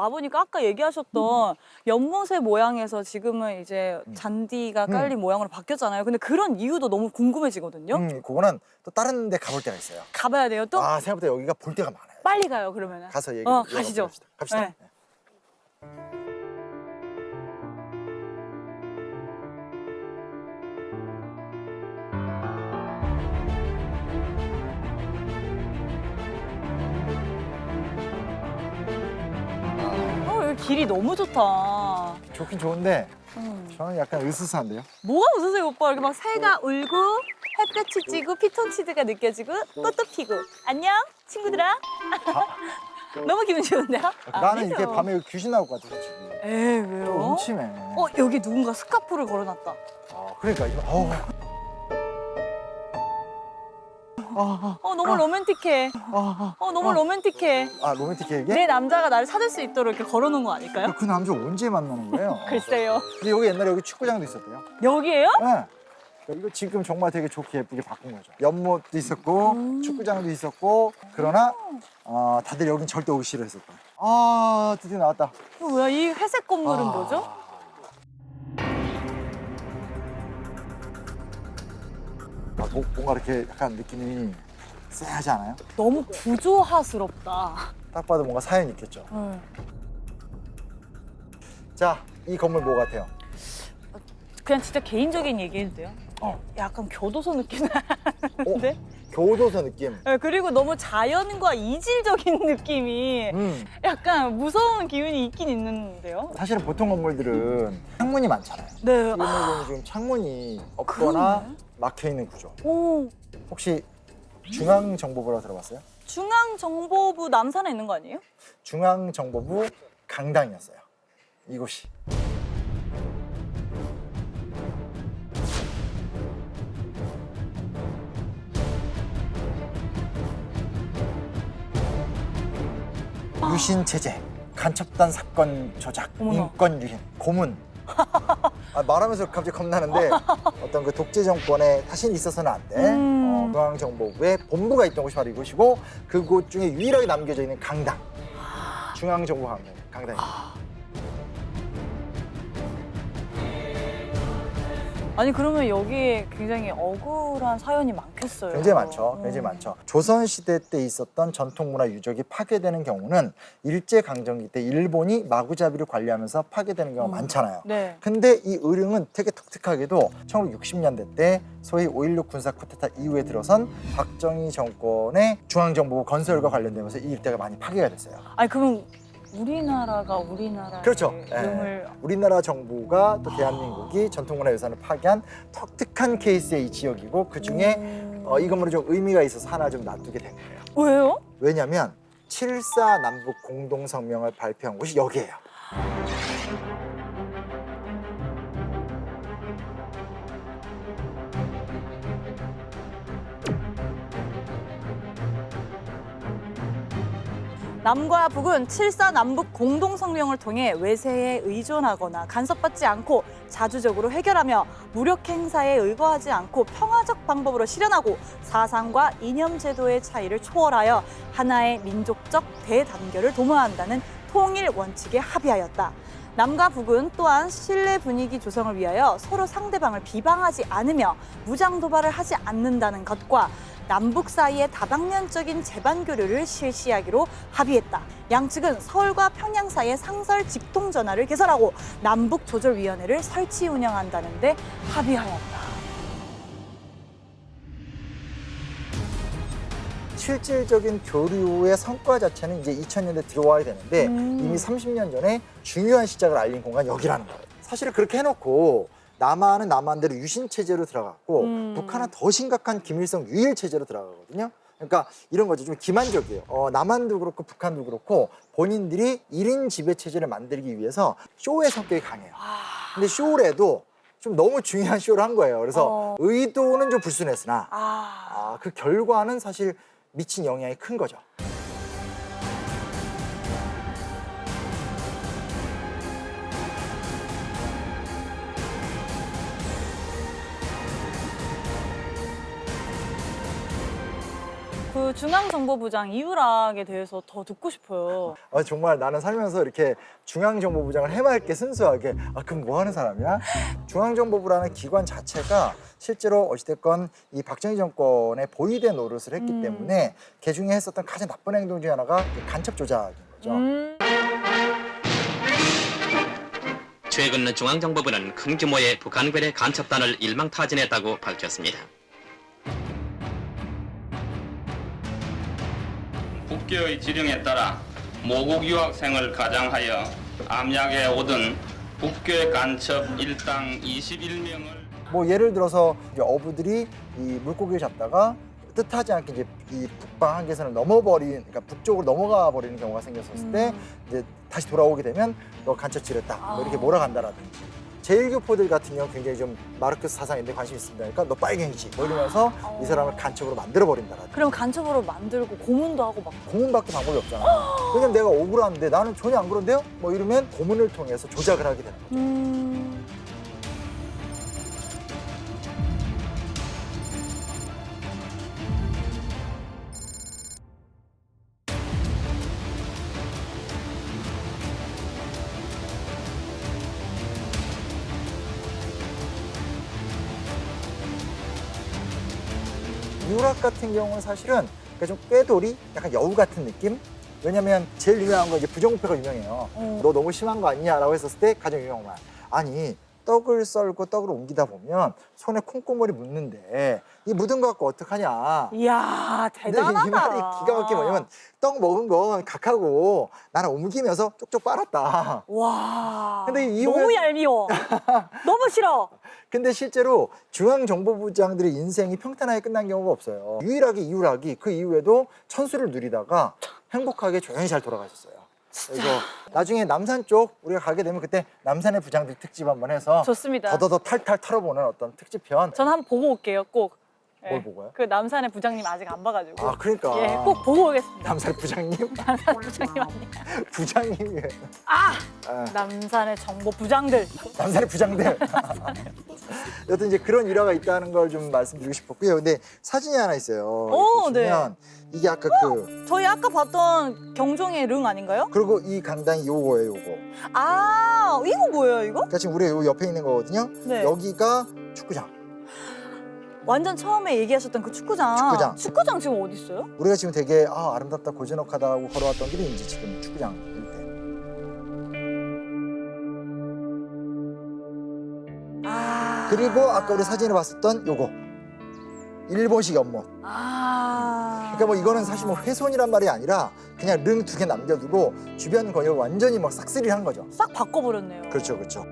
와보니까 아까 얘기하셨던 연못의 모양에서 지금은 이제 잔디가 깔린 모양으로 바뀌었잖아요. 근데 그런 이유도 너무 궁금해지거든요. 음, 그거는 또 다른 데 가볼 때가 있어요. 가봐야 돼요 또? 아, 생각보다 여기가 볼 데가 많아요. 빨리 가요 그러면은. 가서 얘기 어, 가시죠. 이어갑시다. 갑시다. 네. 어, 길이 너무 좋다. 좋긴 좋은데 음. 저는 약간 으스스한데요. 뭐가 웃으세요, 오빠? 이렇게 막 새가 울고 햇볕이 찌고 피톤치드가 느껴지고 꽃도 피고. 안녕, 친구들아. 너무 기분 좋은데요? 나는 이렇게 아니죠. 밤에 귀신 나올 것 같아, 지금. 에이, 좀 왜요? 음침해. 어, 여기 누군가 스카프를 걸어놨다. 아, 그러니까 이거 어우. 아, 어, 너무 로맨틱해. 아, 어, 너무 로맨틱해. 아, 로맨틱해 이게? 내 남자가 나를 찾을 수 있도록 이렇게 걸어놓은 거 아닐까요? 그 남자 언제 만나는 거예요? 글쎄요. 근데 여기 옛날에 여기 축구장도 있었대요. 여기에요? 네. 이거 지금 정말 되게 좋게 예쁘게 바꾼 거죠. 연못도 있었고 음. 축구장도 있었고 그러나 어, 다들 여긴 절대 오기 싫어했었다. 아 드디어 나왔다. 이거 뭐야? 이 회색 건물은 아. 뭐죠? 뭐- 뭔가 이렇게 약간 느낌이 쎄하지 않아요? 너무 구조화스럽다. 딱 봐도 뭔가 사연이 있겠죠. 응. 자, 이 건물 뭐 같아요? 그냥 진짜 개인적인 얘기해도 돼요? 어. 약간 교도소 느낌 나는데? 교도소 느낌. 네, 그리고 너무 자연과 이질적인 느낌이 음, 약간 무서운 기운이 있긴 있는데요? 사실은 보통 건물들은 창문이 많잖아요. 네. 이 건물은 지금 창문이 없거나 그러네. 막혀 있는 구조. 오, 혹시 중앙정보부라고 들어봤어요? 중앙정보부 남산에 있는 거 아니에요? 중앙정보부 강당이었어요. 이곳이. 유신 체제, 간첩단 사건 조작, 어머나. 인권 유신, 고문. 아, 말하면서 갑자기 겁나는데 어떤 그 독재 정권에 다시는 있어서는 안 돼. 음. 어, 중앙정보부에 본부가 있던 곳이 바로 이곳이고 그곳 중에 유일하게 남겨져 있는 강당. 중앙정보 강당. 강당입니다. 아니 그러면 여기에 굉장히 억울한 사연이 많겠어요. 굉장히 많죠. 음. 굉장히 많죠. 조선 시대 때 있었던 전통 문화 유적이 파괴되는 경우는 일제 강점기 때 일본이 마구잡이를 관리하면서 파괴되는 경우가 음. 많잖아요. 네. 근데 이 의령은 되게 독특하게도 1960년대 때 소위 5.16 군사 쿠데타 이후에 들어선 박정희 정권의 중앙정보부 건설과 관련되면서 이 일대가 많이 파괴가 됐어요. 아니 그럼 우리나라가 우리나라의 그렇죠. 이름을 우리나라 정부가 또 대한민국이 전통문화 유산을 파괴한 독특한 케이스의 이 지역이고 그 중에 음. 어, 이 건물이 좀 의미가 있어서 하나 좀 놔두게 된 거예요. 왜요? 왜냐하면 7사 남북 공동성명을 발표한 곳이 여기예요. 남과 북은 7사 남북 공동 성명을 통해 외세에 의존하거나 간섭받지 않고 자주적으로 해결하며 무력 행사에 의거하지 않고 평화적 방법으로 실현하고 사상과 이념 제도의 차이를 초월하여 하나의 민족적 대단결을 도모한다는 통일 원칙에 합의하였다. 남과 북은 또한 신뢰 분위기 조성을 위하여 서로 상대방을 비방하지 않으며 무장 도발을 하지 않는다는 것과 남북 사이의 다방면적인 재반 교류를 실시하기로 합의했다. 양측은 서울과 평양 사이의 상설 직통 전화를 개설하고 남북 조절 위원회를 설치 운영한다는 데 합의하였다. 실질적인 교류의 성과 자체는 이제 2000년대 들어와야 되는데 음. 이미 30년 전에 중요한 시작을 알린 공간 여기라는 거예요. 사실 그렇게 해놓고 남한은 남한대로 유신 체제로 들어갔고 음. 북한은 더 심각한 김일성 유일 체제로 들어가거든요. 그러니까 이런 거죠. 좀 기만적이에요. 어, 남한도 그렇고 북한도 그렇고 본인들이 일인 지배 체제를 만들기 위해서 쇼의 성격이 강해요. 아, 근데 쇼래도 좀 너무 중요한 쇼를 한 거예요. 그래서 어. 의도는 좀 불순했으나 아, 아, 그 결과는 사실 미친 영향이 큰 거죠. 그 중앙정보부장 이유락에 대해서 더 듣고 싶어요. 아, 정말 나는 살면서 이렇게 중앙정보부장을 해맑게 순수하게 아 그럼 뭐 하는 사람이야? 중앙정보부라는 기관 자체가 실제로 어찌됐건 이 박정희 정권의 보위대 노릇을 했기 음. 때문에 그 중에 했었던 가장 나쁜 행동 중에 하나가 이 간첩 조작인 거죠. 음. 최근 중앙정보부는 큰 규모의 북한 괴뢰 간첩단을 일망타진했다고 밝혔습니다. 국교의 지령에 따라 모국 유학생을 가장하여 암약에 오던 국교의 간첩 일당 21명을 뭐 예를 들어서 이제 어부들이 이 물고기를 잡다가 뜻하지 않게 이제 이 북방 한계선을 넘어버린 그러니까 북쪽으로 넘어가 버리는 경우가 생겼었을 때 음. 이제 다시 돌아오게 되면 너 간첩질했다 뭐 이렇게 아. 몰아간다라든지 제일교포들 같은 경우 굉장히 좀 마르크스 사상에 대해 관심이 있습니다. 그러니까 너 빨갱이지 뭐 이러면서 어. 이 사람을 간첩으로 만들어 버린다라든지 그럼 간첩으로 만들고 고문도 하고 막. 고문밖에 방법이 없잖아. 왜냐면 내가 억울한데 나는 전혀 안 그런데요? 뭐 이러면 고문을 통해서 조작을 하게 되는 거죠. 음. 유락 같은 경우는 사실은 그러니까 좀 꾀돌이, 약간 여우 같은 느낌? 왜냐면 제일 유명한 거 이제 부정부패가 유명해요. 어. 너 너무 심한 거 아니냐라고 했었을 때 가장 유명한 말. 아니 떡을 썰고 떡을 옮기다 보면 손에 콩고물이 묻는데 이 묻은 거 갖고 어떡하냐. 이야, 근데 대단하다. 이 말이 기가 막히게 뭐냐면 떡 먹은 건 각하고 나는 옮기면서 쪽쪽 빨았다. 와. 근데 이 너무 이후에- 얄미워. 너무 싫어. 근데 실제로 중앙정보부장들의 인생이 평탄하게 끝난 경우가 없어요. 유일하게 이유락이 그 이후에도 천수를 누리다가 행복하게 조용히 잘 돌아가셨어요. 그래서 나중에 남산 쪽 우리가 가게 되면 그때 남산의 부장들 특집 한번 해서 좋습니다. 더더더 탈탈 털어보는 어떤 특집편. 전 한번 보고 올게요, 꼭. 뭘 예. 보고요? 그 남산의 부장님 아직 안 봐가지고. 아 그러니까 예, 꼭 보고 오겠습니다. 남산 부장님 남산 부장님 아니야. 부장님이 아! 아, 남산의 정보 부장들. 남산의 부장들. 여튼 이제 그런 일화가 있다는 걸 좀 말씀드리고 싶었고요. 근데 사진이 하나 있어요. 오, 네. 보시면 이게 아까 그 저희 아까 봤던 경종의 릉 아닌가요? 그리고 이 강당이 요거예요, 요거. 아, 이거 뭐예요, 이거? 그러니까 지금 우리 요 옆에 있는 거거든요. 네. 여기가 축구장. 완전 처음에 얘기하셨던 그 축구장. 축구장. 축구장 지금 어디 있어요? 우리가 지금 되게 아, 아름답다 고즈넉하다고 걸어왔던 길이 이제 지금 축구장 일대. 아. 그리고 아까 우리 사진에 봤었던 요거 일본식 연못. 아. 그러니까 뭐 이거는 사실 뭐 훼손이란 말이 아니라 그냥 릉 두 개 남겨두고 주변 권역을 완전히 막 싹쓸이를 한 거죠. 싹 바꿔버렸네요. 그렇죠, 그렇죠.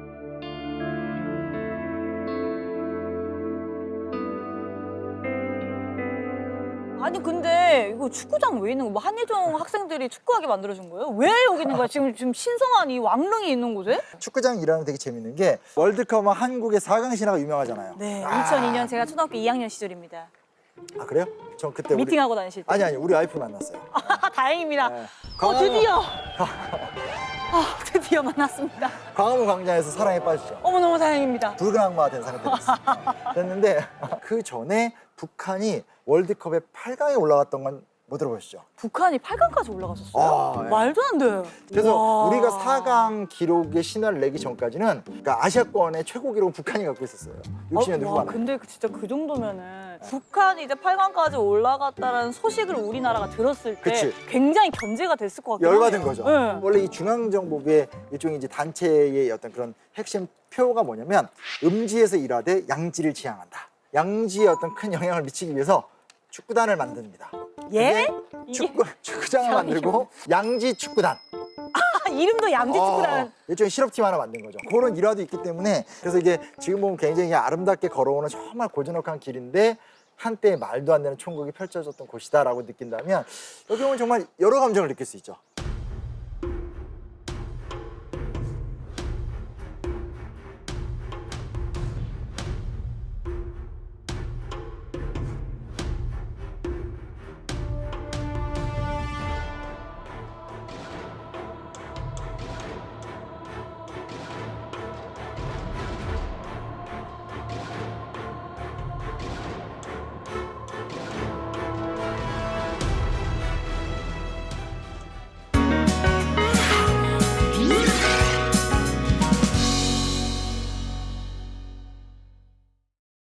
아니 근데 이거 축구장 왜 있는 거 뭐 한예종 학생들이 축구하게 만들어준 거예요? 왜 여기 있는 거야? 지금 지금 신성한 이 왕릉이 있는 곳에? 축구장 일하면 되게 재밌는 게 월드컵은 한국의 4강 신화가 유명하잖아요. 네, 아, 2002년 제가 초등학교 2학년 시절입니다. 아 그래요? 전 그때 우리 미팅하고 다니실 때. 아니 아니 우리 와이프 만났어요. 아, 다행입니다. 네. 어, 드디어. 아, 드디어 만났습니다. 광화문 광장에서 사랑에 빠지죠. 어머 너무 다행입니다. 붉은 악마가 된 상태가 됐어요. 됐는데 그 전에 북한이 월드컵에 8강에 올라갔던 건 못 들어보셨죠? 북한이 8강까지 올라갔었어요? 아, 예. 말도 안 돼. 그래서 와. 우리가 4강 기록의 신화를 내기 전까지는 그러니까 아시아권의 최고 기록은 북한이 갖고 있었어요. 60년대 어, 와, 후반에. 근데 그 진짜 그 정도면은 북한이 이제 8강까지 올라갔다라는 소식을 우리나라가 들었을 때 그치. 굉장히 견제가 됐을 것 같아요. 열받은 거죠. 네. 원래 이 중앙정보부의 일종의 이제 단체의 어떤 그런 핵심 표가 뭐냐면 음지에서 일하되 양지를 지향한다. 양지에 어떤 큰 영향을 미치기 위해서 축구단을 만듭니다. 예? 축구 축구장을 만들고 양지 축구단. 아, 이름도 양지 축구라는 어, 일종의 실업팀 하나 만든 거죠. 그런 일화도 있기 때문에 그래서 이게 지금 보면 굉장히 아름답게 걸어오는 정말 고즈넉한 길인데 한때 말도 안 되는 총국이 펼쳐졌던 곳이다라고 느낀다면 여기 오면 정말 여러 감정을 느낄 수 있죠.